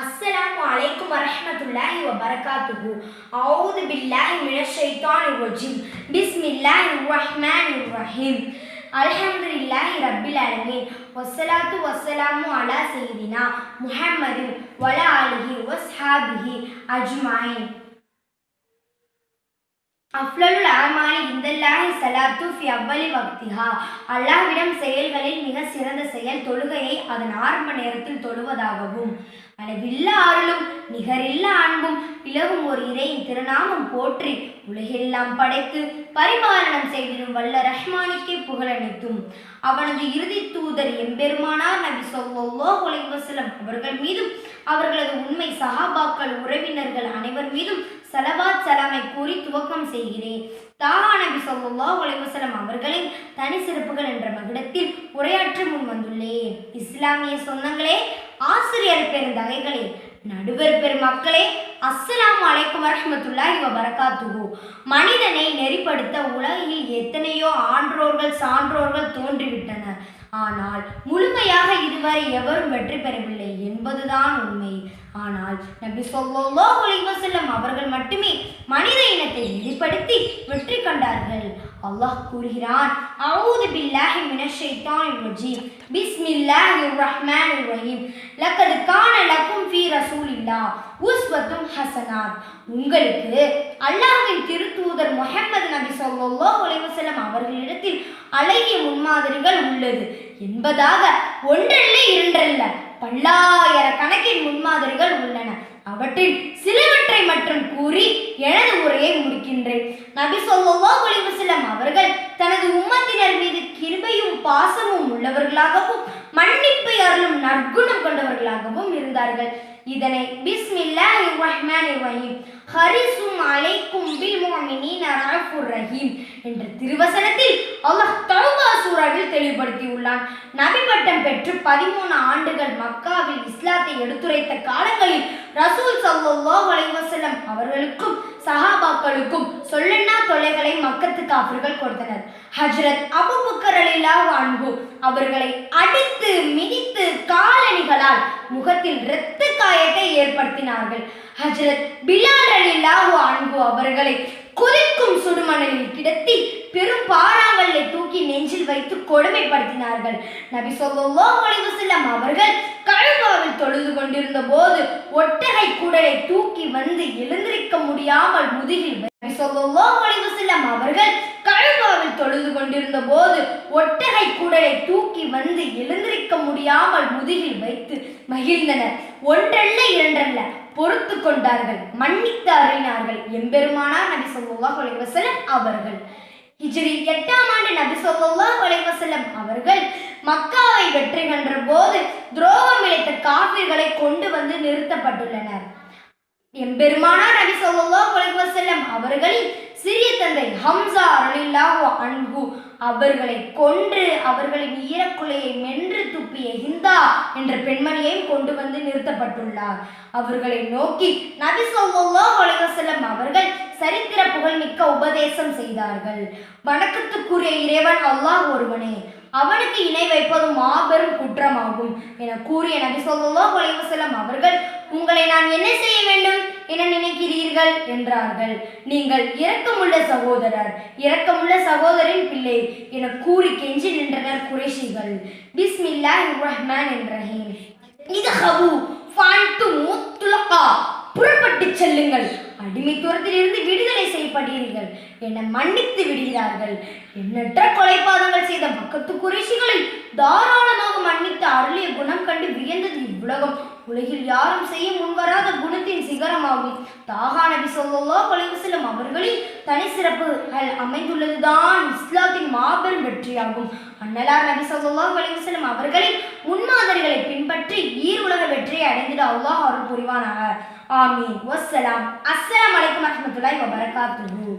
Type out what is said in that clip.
அஸ்ஸலாம் வலைக்கும் வரமத்துல்லாஹி வபரகாத்துஹு. அவுது பில்லாஹி மின ஷைத்தான் ரஜீம். பிஸ்மில்லாஹி ரஹ்மான் ரஹீம். அல்ஹம்துலில்லாஹி ரப்பில் அலமீன் வசலாத்து வசலாமு அலா செய்தினா முஹம்மது வல அலிஹி வஸ்ஹாபிஹி அஜ்மாயின். அஃப்லல் அமாலி இந்தல்லாஹி சலாத்து ஃபி அவ்வலி வக்திஹா. அல்லாஹ்விடம் செயல்களில் மிக சிறந்த செயல் தொழுகையை அதன் ஆரம்ப நேரத்தில் தொழுவதாகவும் அளவில்லா நிகரில்ல அன்பும் இலகும் ஒரு இறையின் திருநாமம் போற்றி உலகெல்லாம் படைத்து பரிபாலனம் செய்திடும் வல்ல ரஹ்மானிக்கே புகழனைத்தும் அவனது இறுதி தூதர் எம்பெருமானார் நபி சொல்லோ அலைஹி அவர்கள் மீதும் அவர்களது உண்மை சஹாபாக்கள் உறவினர்கள் அனைவர் மீதும் சலவாத் சலாமை கூறி துவக்கம் செய்கிறேன். தாகா நபி சொல்லா அலைஹி அவர்களின் தனி சிறப்புகள் என்ற மகிடத்தில் உரையாற்ற முன் வந்துள்ளேன். இஸ்லாமிய சொந்தங்களே ஆசிரியர் பெருந்தகைகளே நடுவர் பெருமக்களே அஸ்ஸலாம் அலைக்கும் வரஹ்மத்துல்லாஹி வ பரகாத்துஹு மனிதனை நெறிப்படுத்த உலகில் எத்தனையோ ஆன்றோர்கள் சான்றோர்கள் தோன்றிவிட்டனர் ஆனால் முழுமையாக இதுவரை எவரும் வெற்றி பெறவில்லை என்பதுதான் உண்மை. ஆனால் நபி ஸல்லல்லாஹு அலைஹி வஸல்லம் அவர்கள் மட்டுமே மனித இனத்தை வெளிப்படுத்தி வெற்றி கண்டார்கள். அல்லாஹ் கூறுகிறான் அவுது பில்லாஹி மினஷ் ஷைத்தானிர் ரஜீம். பிஸ்மில்லாஹிர் ரஹ்மானிர் ரஹீம். லக்கத் கான லக்கும் ஃபீ ரசூலில்லாஹ். உஸ்வத்தும் ஹசனாத். உங்களுக்கு அல்லாஹ்வின் திருத்தூதர் முஹம்மது நபி ஸல்லல்லாஹு அலைஹி வஸல்லம் அவர்களிடத்தில் அழகிய முன்மாதிரிகள் உள்ளது. என்பதாக ஒன்றல்ல இரண்டல்ல. பல்லாயிரக்கணக்கின் முன்மாதிரிகள் உள்ளன. அவற்றில் சிலவற்றை மட்டும் கூறி எனது உரையை முடிக்கின்றேன். நபி ஸல்லல்லாஹு அலைஹி அவர்கள் தனது உம்மத்தினர் மீது கிருபையும் பாசமும் உள்ளவர்களாகவும் மன்னிப்பை அருளும் நற்குணம் கொண்டவர்களாகவும் இருந்தார்கள். இதனை பிஸ்மில்லாஹிர் ரஹ்மானிர் ரஹீம் ஹரிசும் அலைக்கும் பில் முஅமினீன ரஃபுர் ரஹீம் என்ற திருவசனத்தில் அல்லாஹ் தெளிவுபடுத்தியுள்ளான் நபி பட்டம் பெற்று பதிமூணு ஆண்டுகள் மக்காவில் இஸ்லாத்தை எடுத்துரைத்த காலங்களில் ரசூல் சல்லோ வலைவசலம் அவர்களுக்கும் சஹாபாக்களுக்கும் சொல்லன்னா தொலைகளை மக்கத்து காப்பர்கள் கொடுத்தனர். ஹஜ்ரத் அபூபக்கர் ரலியல்லாஹு அவர்களை அடித்து மிதித்து காலணிகளால் முகத்தில் இரத்த காயத்தை ஏற்படுத்தினார்கள். ஹஜ்ரத் பிலால் ரலியல்லாஹு அவர்களை கொதிக்கும் சுடுமணலில் கிடத்தி பெரும் பாறாங்கல்லை தூக்கி நெஞ்சில் வைத்து கொடுமைப்படுத்தினார்கள். நபி சொல்லோ அலைஹி செல்லம் அவர்கள் கழுவாவில் தொழுது கொண்டிருந்த போது ஒட்டகை குடலை தூக்கி வந்து எழுந்திருக்க முடியாமல் முதுகில் நபி சொல்லோ செல்லம் அவர்கள் தொழுது கொண்டிருந்த போது ஒட்டகை குடலை தூக்கி வந்து எழுந்திருக்க முடியாமல் முதுகில் வைத்து மகிழ்ந்தனர். ஒன்றல்ல இரண்டல்ல பொறுத்து கொண்டார்கள் மன்னித்து அருளினார்கள் எம்பெருமானார் நபி ஸல்லல்லாஹு அலைஹி அவர்கள். ஹிஜ்ரி எட்டாம் ஆண்டு நபி ஸல்லல்லாஹு அலைஹி அவர்கள் மக்காவை வெற்றி கண்ட போது துரோகம் இழைத்த காவிர்களை கொண்டு வந்து நிறுத்தப்பட்டுள்ளனர். எம்பெருமானார் நபி ஸல்லல்லாஹு அலைஹி அவர்களின் சிறிய தந்தை ஹம்சா ரலில்லாஹு அன்பு அவர்களை கொன்று அவர்களின் ஈரக்குலையை மென்று துப்பிய ஹிந்தா என்ற பெண்மணியையும் கொண்டு வந்து நிறுத்தப்பட்டுள்ளார். அவர்களை நோக்கி நபி ஸல்லல்லாஹு அலைஹி அவர்கள் சரித்திர புகழ்மிக்க உபதேசம் செய்தார்கள். வணக்கத்துக்குரிய இறைவன் அல்லாஹ் ஒருவனே அவனுக்கு இணை வைப்பது மாபெரும் குற்றமாகும். என கூறிய நபி ஸல்லல்லாஹு அலைஹி அவர்கள் உங்களை நான் என்ன செய்ய வேண்டும்? என நினைக்கிறீர்கள் என்றார்கள். நீங்கள் இரக்கமுள்ள சகோதரர் இரக்கமுள்ள சகோதரின் பிள்ளை என கூறி கெஞ்சி நின்றனர் குறைஷிகள். பிஸ்மில்லாஹிர் ரஹ்மானிர் ரஹீம் இதஹபு ஃபஅன்து முத்லகா புறப்பட்டு செல்லுங்கள். அடிமைத்துவத்திலிருந்து விடுதலை செய்யப்படுகிறீர்கள் என்னை மன்னித்து விடுகிறார்கள். எண்ணற்ற கொலைபாதங்கள் செய்த பக்கத்து குறைசிகளை தாராளமாக மன்னித்து அருளிய குணம் கண்டு வியந்தது இவ்வுலகம். உலகில் யாரும் செய்ய முன்வராத குணத்தின் சிகரமாகும். தாகா நபி கொலைவு செல்லும் வஸல்லம் அவர்களின் தனி சிறப்புகள் அமைந்துள்ளதுதான் இஸ்லாத்தின் மாபெரும் வெற்றியாகும். அன்னலார் நபி ஸல்லல்லாஹு கொலைவு செல்லும் அவர்களின் முன்மாதிரிகளை பின்பற்றி ஈருலக வெற்றியை அடைந்திட அல்லாஹ் அருள் புரிவானாக. ஆமீன். வசலாம் அஸ்ஸலாமு வலைக்கம் வரஹ்மத்துல்லாஹி வபரகாத்துஹு.